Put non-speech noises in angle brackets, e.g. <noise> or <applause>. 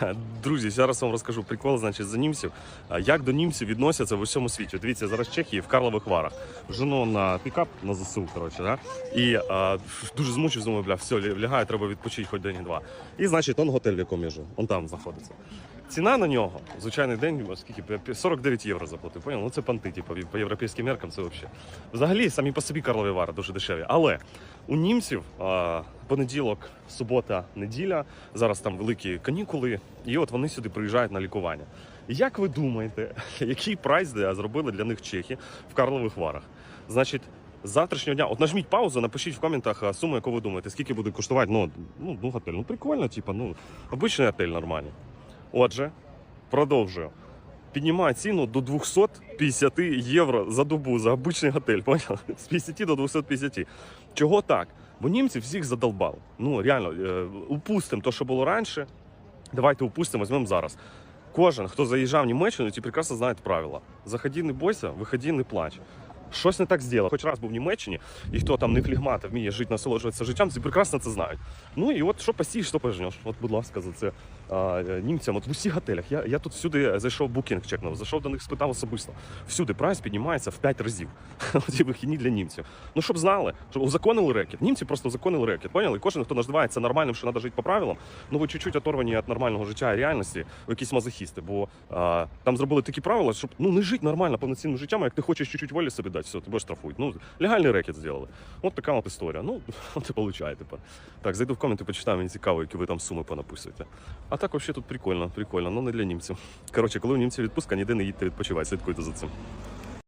<laughs> Друзі, зараз вам розкажу прикол, значить, за німців. Як до німців відносяться в усьому світі? Дивіться, зараз Чехії в Карлових Варах. Жену на пікап на ЗСУ, коротше, да? і а, дуже змучив, думаю, бля, все, лягаю, треба відпочити хоч день-два. І значить, он готель, в якому я живу, он там знаходиться. Ціна на нього, звичайний день, скільки 49 євро заплатив. Поняв? Ну це панти, типу, по європейським меркам це взагалі. Взагалі, самі по собі Карлові Вари дуже дешеві. Але у німців а, понеділок, субота, неділя, зараз там великі канікули, і от вони сюди приїжджають на лікування. Як ви думаєте, <laughs> який прайс зробили для них чехи в Карлових Варах? Значить, з завтрашнього дня, от нажміть паузу, напишіть в коментах суму, яку ви думаєте, скільки буде коштувати. Ну, ну, ну готель. Ну прикольно, типу, ну, обичний готель нормальний. Отже, продовжую. Піднімає ціну до 250 євро за добу за обичний готель. Поняли? З 50 до 250. Чого так? Бо німці всіх задолбали. Ну реально, е, упустимо те, що було раніше. Давайте упустимо, візьмемо зараз. Кожен, хто заїжджав в Німеччину, ті прекрасно знають правила. Заходи, не бойся, виходи, не плач. Щось не так зробив. Хоч раз був в Німеччині, і хто там не флігмат, а вміє жити, насолоджуватися життям, ці прекрасно це знають. Ну і от що посієш, що пожнеш. От, будь ласка, за це німцям. От в усіх готелях. Я, я тут всюди зайшов букінг чекнув, зайшов до них, спитав особисто. Всюди прайс піднімається в 5 разів. <laughs> Ці вихідні для німців. Ну щоб знали, щоб узаконили рекет. Німці просто узаконили рекет. Поняли? Кожен, хто називається нормальним, що треба жити по правилам, ну ви чуть-чуть оторвані від нормального життя і реальності, ви якісь мазохісти. Бо а, там зробили такі правила, щоб ну не жити нормально повноцінним життям, а як ти хочеш чуть-чуть волі собі дати, все, тебе штрафують. Ну легальний рекет зробили. От така от історія. Ну, <laughs> от і получає тепер. Так, зайду в коменти, почитаю, мені цікаво, які ви там суми понаписуєте. А так взагалі тут прикольно, прикольно, але не для німців. Коротше, коли у німців відпустка, ніде не їдьте відпочивати, слідкуйте за цим.